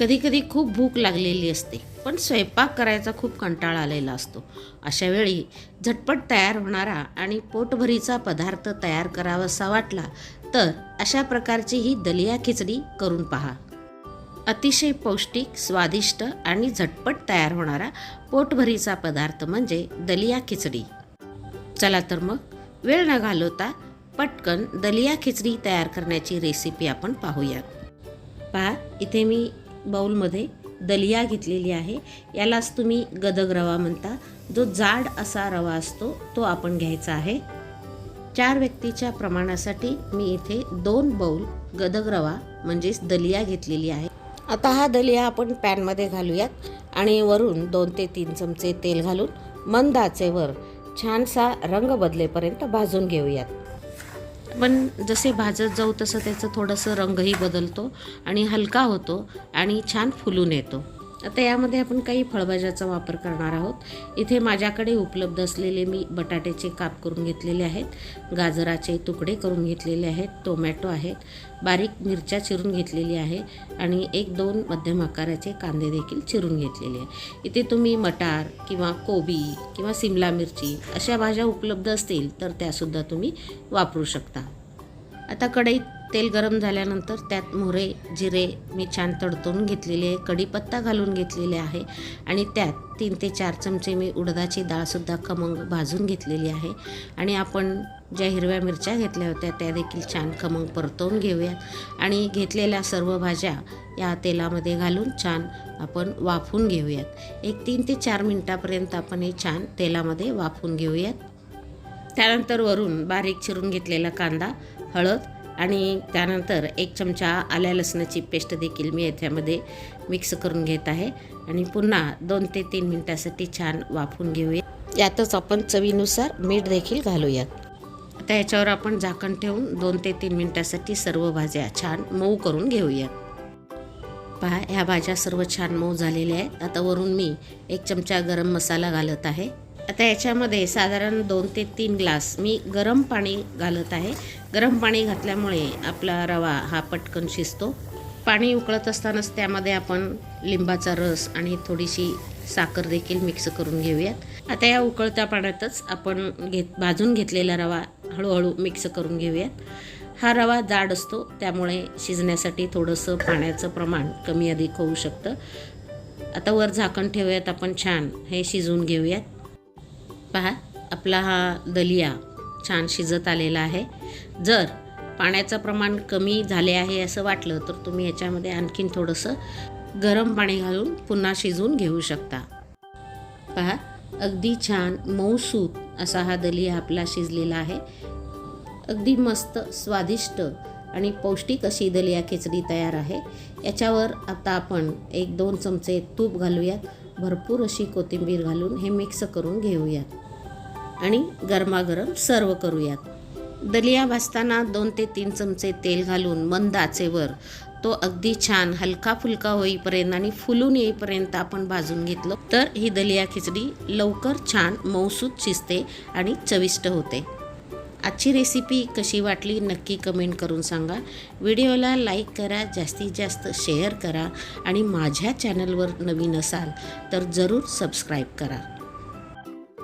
कधीकधी खूप भूक लागलेली असते पण स्वयंपाक करायचा खूप कंटाळा आलेला असतो. अशा वेळी झटपट तयार होणारा आणि पोटभरीचा पदार्थ तयार करावासा वाटला तर अशा प्रकारची ही दलिया खिचडी करून पहा. अतिशय पौष्टिक स्वादिष्ट आणि झटपट तयार होणारा पोटभरीचा पदार्थ म्हणजे दलिया खिचडी. चला तर मग वेळ न घालवता पटकन दलिया खिचडी तयार करण्याची रेसिपी आपण पाहूयात पहा इथे मी बाऊलमध्ये दलिया घेतलेली आहे. यालाच तुम्ही गदग रवा म्हणता. जो जाड असा रवा असतो तो आपण घ्यायचा आहे. चार व्यक्तीच्या प्रमाणासाठी मी इथे दोन बाऊल गदग रवा म्हणजेच दलिया घेतलेली आहे. आता हा दलिया आपण पॅनमध्ये घालूयात आणि वरून दोन ते तीन चमचे तेल घालून मंद आचेवर छानसा रंग बदलेपर्यंत भाजून घेऊयात. पण जसे भाजत जाऊ तसं त्याचं थोडंसं रंगही बदलतो आणि हलका होतो आणि छान फुलून येतो. आता यामध्ये आपण काही फळभाज्याचा वापर करणार आहोत. इथे माझ्याकडे उपलब्ध असलेले मी बटाट्याचे काप करून घेतलेले आहेत. गाजराचे तुकडे करून घेतलेले आहेत. टोमॅटो आहेत. बारीक मिरच्या चिरून घेतलेली आहे. आणि एक दोन मध्यम आकाराचे कांदे देखील चिरून घेतलेले आहे इथे तुम्ही मटार किंवा कोबी किंवा सिमला मिरची अशा भाज्या उपलब्ध असतील तर त्यासुद्धा तुम्ही वापरू शकता. आता कढईत तेल गरम झाल्यानंतर त्यात मोहरे जिरे मी छान तडतून घेतलेले कढीपत्ता घालून घेतलेले आहे आणि त्यात तीन ते चार चमचे मी उडदाची डाळसुद्धा खमंग भाजून घेतलेली आहे. आणि आपण ज्या हिरव्या मिरच्या घेतल्या होत्या त्या देखील छान खमंग परतवून घेऊयात. आणि घेतलेल्या सर्व भाज्या या तेलामध्ये घालून छान आपण वाफून घेऊयात. एक तीन ते चार मिनटापर्यंत आपण हे छान तेलामध्ये वाफून घेऊयात. त्यानंतर वरून बारीक चिरून घेतलेला कांदा हळद आणि त्यानंतर एक चमचा आल्या लसणाची पेस्ट देखील मी याच्यामध्ये मिक्स करून घेत आहे. आणि पुन्हा दोन ते तीन मिनटासाठी छान वाफून घेऊया. यातच आपण चवीनुसार मीठ देखील घालूयात. आता याच्यावर आपण झाकण ठेवून दोन ते तीन मिनटासाठी सर्व भाज्या छान मऊ करून घेऊयात पहा ह्या भाज्या सर्व छान मऊ झालेल्या आहेत. आता वरून मी एक चमचा गरम मसाला घालत आहे. आता याच्यामध्ये साधारण दोन ते तीन ग्लास मी गरम पाणी घालत आहे. गरम पाणी घातल्यामुळे आपला रवा हा पटकन शिजतो. पाणी उकळत असतानाच त्यामध्ये आपण लिंबाचा रस आणि थोडीशी साखर देखील मिक्स करून घेऊयात. आता या उकळत्या पाण्यातच आपण घेत भाजून घेतलेला रवा हळूहळू मिक्स करून घेऊयात. हा रवा जाड असतो त्यामुळे शिजण्यासाठी थोडंसं पाण्याचं प्रमाण कमी अधिक होऊ शकतं. आता वर झाकण ठेवूयात आपण छान हे शिजवून घेऊयात. पहा आपला हा दलिया छान शिजत आलेला आहे. जर पाण्याचं प्रमाण कमी झाले आहे असं वाटलं तर तुम्ही याच्यामध्ये आणखीन थोडंसं गरम पाणी घालून पुन्हा शिजवून घेऊ शकता. पहा अगदी छान मऊसूत असा हा दलिया आपला शिजलेला आहे. अगदी मस्त स्वादिष्ट आणि पौष्टिक अशी दलिया खिचडी तयार आहे. याच्यावर आता आपण एक दोन चमचे तूप घालूयात. भरपूर अशी कोथिंबीर घालून हे मिक्स करून घेऊयात. आणि गरमागरम सर्व करूयात. दलिया भाजताना दोन ते तीन चमचे तेल घालून मंद आचेवर तो अगदी छान हलका फुलका होईपर्यंत आणि फुलून येईपर्यंत आपण भाजून घेतलं तर ही दलिया खिचडी लवकर छान मौसूद शिजते आणि चविष्ट होते. आजची रेसिपी कशी वाटली नक्की कमेंट करून सांगा. व्हिडिओला लाईक करा जास्तीत जास्त शेअर करा आणि माझ्या चॅनलवर नवीन असाल तर जरूर सबस्क्राईब करा.